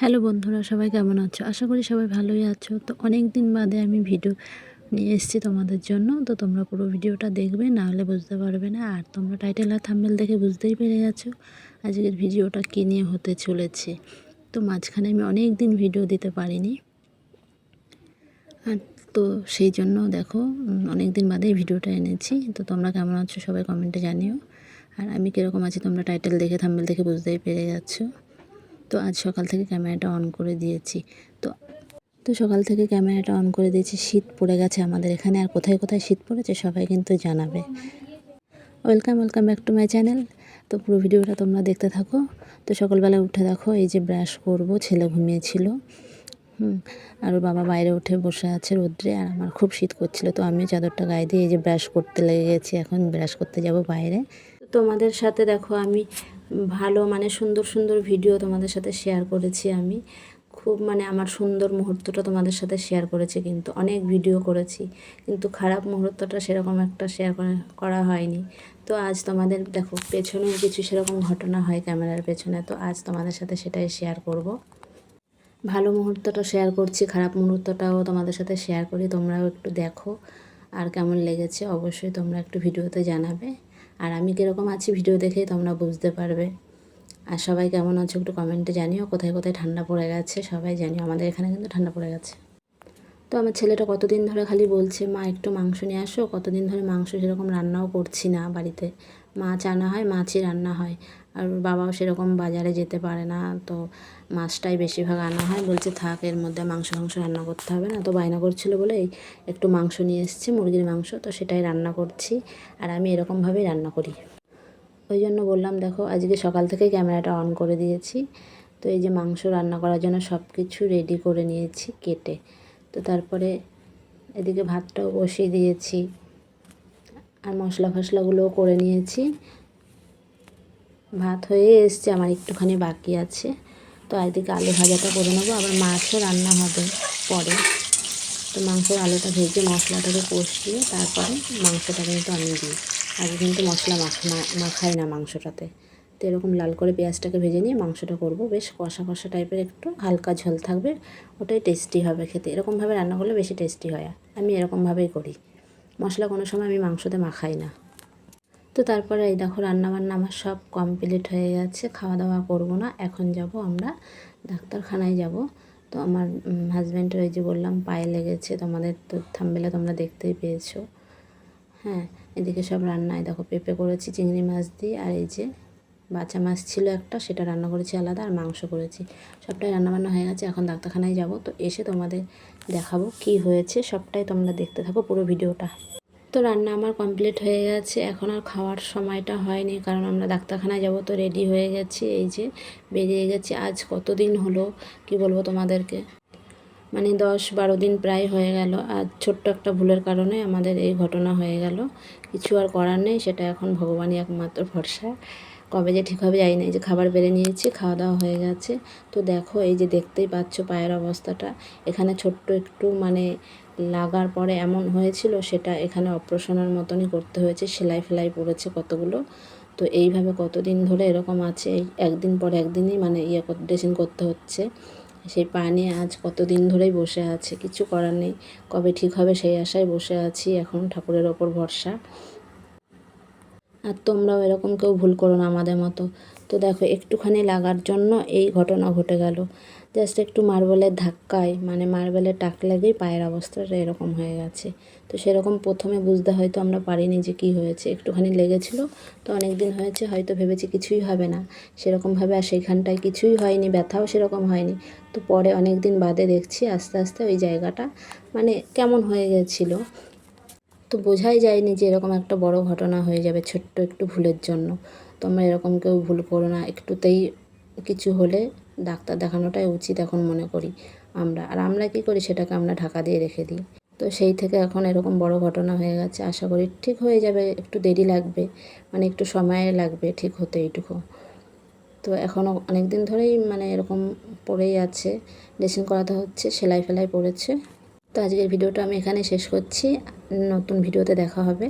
Hello বন্ধুরা, সবাই কেমন আছো? আশা করি সবাই ভালোই আছো। তো অনেক দিন বাদে আমি ভিডিও নিয়ে এসেছি তোমাদের জন্য। তো তোমরা পুরো ভিডিওটা দেখবে, না হলে বুঝতে পারবে না। আর তোমরা টাইটেল আর থাম্বেল দেখে বুঝতেই পেরে গেছো আজকের ভিডিওটা কী নিয়ে হতে চলেছে। তো মাঝখানে আমি অনেক দিন ভিডিও দিতে পারিনি। আর তো সেই জন্য দেখো অনেক দিন বাদেই ভিডিওটা এনেছি। তো তোমরা কেমন আছো সবাই কমেন্টে জানিও। আর আমি কীরকম আছি তোমরা টাইটেল দেখে থাম্বেল দেখে বুঝতেই পেরে যাচ্ছো তো আজ সকাল থেকে ক্যামেরাটা অন করে দিয়েছি। তো তো সকাল থেকে ক্যামেরাটা অন করে দিয়েছি, শীত পড়ে গেছে আমাদের এখানে। আর কোথায় কোথায় শীত পড়েছে সবাই কিন্তু জানাবে। Welcome welcome back to my channel. তো পুরো ভিডিওটা তোমরা দেখতে থাকো। তো সকালবেলা উঠে দেখো, এই যে ব্রাশ করব, ছেলে ঘুমিয়েছিল। হুম, আর ওর বাবা বাইরে উঠে বসে আছে রোদ্রে, আর আমার খুব শীত করছিল। তো আমিও চাদরটা গায়ে দিয়ে এই যে ব্রাশ করতে লেগে গেছি, এখন ব্রাশ করতে যাব বাইরে। তোমাদের সাথে দেখো, আমি ভালো মানে সুন্দর সুন্দর ভিডিও তোমাদের সাথে শেয়ার করেছি আমি। খুব মানে আমার সুন্দর মুহূর্তটা তোমাদের সাথে শেয়ার করেছি কিন্তু, অনেক ভিডিও করেছি। কিন্তু খারাপ মুহূর্তটা সেরকম একটা শেয়ার করা হয়নি। তো আজ তোমাদের দেখো পেছনেও কিছু সেরকম ঘটনা হয় ক্যামেরার পেছনে, তো আজ তোমাদের সাথে সেটাই শেয়ার করব। ভালো মুহূর্তটা শেয়ার করছি, খারাপ মুহূর্তটাও তোমাদের সাথে শেয়ার করি, তোমরাও একটু দেখো। আর কেমন লেগেছে অবশ্যই তোমরা একটু ভিডিওতে জানাবে। আর আমি কীরকম আছি ভিডিও দেখেই তোমরা বুঝতে পারবে। আর সবাই কেমন আছো একটু কমেন্টে জানিও, কোথায় কোথায় ঠান্ডা পড়ে গেছে সবাই জানিও, আমাদের এখানে কিন্তু ঠান্ডা পড়ে গেছে। তো আমার ছেলেটা কতদিন ধরে খালি বলছে, মা, একটু মাংস নিয়ে আসো। কতদিন ধরে মাংস সেরকম রান্নাও করছি না বাড়িতে। মাছ আনা হয়, মাছই রান্না হয়। আর বাবাও সেরকম বাজারে যেতে পারে না, তো মাছটাই বেশিরভাগ আনা হয়। বলছে, থাক, এর মধ্যে মাংস মাংস রান্না করতে হবে না। তো বায়না করছিল বলে একটু মাংস নিয়ে এসেছি, মুরগির মাংস, তো সেটাই রান্না করছি। আর আমি এরকমভাবেই রান্না করি। ওই জন্য বললাম, দেখো, আজকে সকাল থেকে ক্যামেরাটা অন করে দিয়েছি। তো এই যে মাংস রান্না করার জন্য সব কিছু রেডি করে নিয়েছি কেটে। তো তারপরে এদিকে ভাতটাও বসিয়ে দিয়েছি। আর মশলা ফসলাগুলোও করে নিয়েছি। ভাত হয়ে এসছে, আমার একটুখানি বাকি আছে। তো এদিকে আলু ভাজাটা করে নেব, আবার মাছও রান্না হবে পরে। তো মাংসের আলুটা ভেজে মশলাটাকে কষিয়ে তারপরে মাংসটা কিন্তু আমি দিই। আগে কিন্তু মশলা মাখাই না মাংসটাতে। তো এরকম লাল করে পেঁয়াজটাকে ভেজে নিয়ে মাংসটা করব। বেশ কষা কষা টাইপের একটু হালকা ঝোল থাকবে, ওটাই টেস্টি হবে খেতে। এরকমভাবে রান্না করলে বেশি টেস্টি হয়। আমি এরকমভাবেই করি। মশলা কোনো সময় আমি মাংসতে মাখাই না। তো তারপরে এই দেখো রান্নাবান্না আমার সব কমপ্লিট হয়ে যাচ্ছে খাওয়া দাওয়া করব না, এখন যাব আমরা ডাক্তারখানায় যাব। তো আমার হাজব্যান্ডের ওই যে বললাম, পায়ে লেগেছে, তোমাদের তো থামবেলে তোমরা দেখতেই পেয়েছ। হ্যাঁ এদিকে সব রান্নায় দেখো পেঁপে করেছি, চিংড়ি মাছ দিয়ে, আর এই যে বাচ্চা মাছ ছিল একটা, সেটা রান্না করেছি আলাদা আর মাংস করেছি। সবটাই রান্নাবান্না হয়ে গেছে, এখন ডাক্তারখানায় যাব। তো এসে তোমাদের দেখাবো কি হয়েছে, সবটাই তোমরা দেখতে থাকো পুরো ভিডিওটা। তো রান্না আমার কমপ্লিট হয়ে গেছে, এখন আর খাওয়ার সময়টা হয়নি, কারণ আমরা ডাক্তারখানায় যাব তো রেডি হয়ে গেছি, এই যে বেরিয়ে গেছি। আজ কতদিন হলো, কি বলব তোমাদেরকে? মানে দশ বারো দিন প্রায় হয়ে গেল, আর ছোট্ট একটা ভুলের কারণে আমাদের এই ঘটনা হয়ে গেল। কিছু আর করার নেই, সেটা এখন ভগবানই একমাত্র ভরসা। কবে যে ঠিক হবে যাই না, এই যে খাবার বেড়ে নিয়েছি, খাওয়া দাওয়া হয়ে গেছে। তো দেখো, এই যে দেখতেই পাচ্ছ পায়ের অবস্থাটা। এখানে ছোট্ট একটু মানে লাগার পরে এমন হয়েছিল, সেটা এখানে অপারেশনের মতনই করতে হয়েছে, সেলাই ফেলাই পড়েছে কতগুলো। তো এইভাবে কতদিন ধরে এরকম আছে একদিন পর একদিনই মানে ইয়ে ড্রেসিং করতে হচ্ছে। সেই পা নিয়ে আজ কতদিন ধরেই বসে আছে, কিছু করার নেই। কবে ঠিক হবে সেই আশায় বসে আছি, এখন ঠাকুরের ওপর ভরসা। আর তোমরাও এরকম কেউ ভুল করো না আমাদের মতো। তো দেখো, একটুখানি লাগার জন্য এই ঘটনা ঘটে গেল। জাস্ট একটু মার্বেলের ধাক্কায় মানে মার্বেলের টাক লেগেই পায়ের অবস্থাটা এরকম হয়ে গেছে। তো সেরকম প্রথমে বুঝতে হয়তো আমরা পারিনি যে কী হয়েছে। একটুখানি লেগেছিলো, তো অনেক দিন হয়েছে, হয়তো ভেবেছি কিছুই হবে না। সেরকমভাবে আর সেইখানটায় কিছুই হয়নি, ব্যথাও সেরকম হয়নি। তো পরে অনেক দিন বাদে দেখছি আস্তে আস্তে ওই জায়গাটা মানে কেমন হয়ে গেছিল। তো বোঝাই যায়নি যে এরকম একটা বড় ঘটনা হয়ে যাবে ছোট্ট একটু ভুলের জন্য। তোমরা এরকম কেউ ভুল করো না, একটুতেই কিছু হলে ডাক্তার দেখানোটাই উচিত এখন মনে করি আমরা। আর আমরা কি করি সেটাকে আমরা ঢাকা দিয়ে রেখে দিই। তো সেই থেকে এখন এরকম বড় ঘটনা হয়ে গেছে, আশা করি ঠিক হয়ে যাবে, একটু দেরি লাগবে মানে একটু সময় লাগবে ঠিক হতে এইটুকু। তো এখনও অনেক দিন ধরেই মানে এরকম পড়েই আছে ড্রেসিং করাতে হচ্ছে, সেলাই ফেলাই পড়েছে। তো আজকের ভিডিওটা আমি এখানে শেষ করছি। নতুন ভিডিওতে দেখা হবে।